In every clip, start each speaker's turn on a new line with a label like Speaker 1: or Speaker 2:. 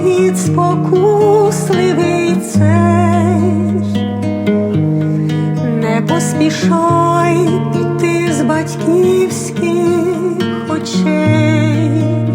Speaker 1: світ спокусливий цей, не поспішай піти з батьківських очей.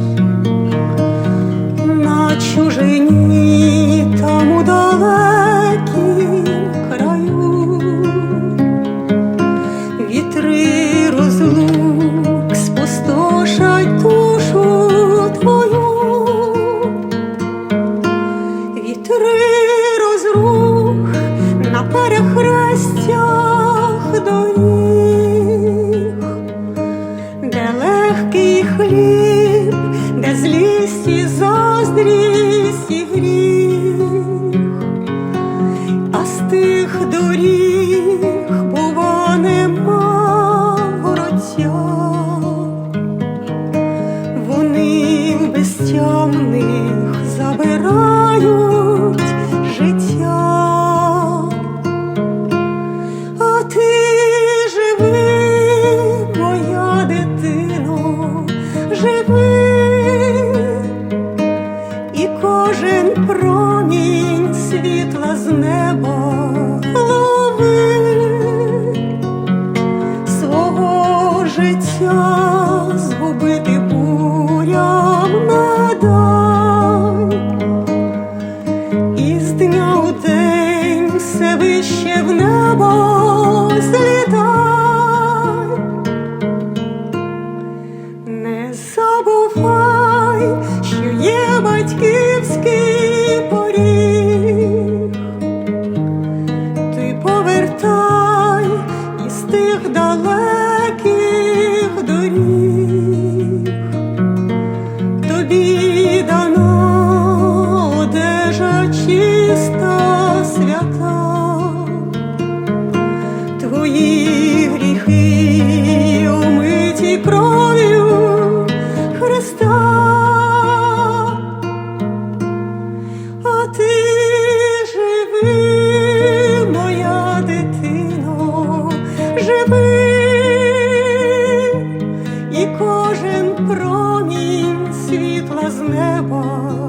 Speaker 1: Тих доріг, все вище в небо злітай, не забувай, що є батьківський поріг, ти повертай із тих далеких доріг, тобі дана одежа чиста. з неба.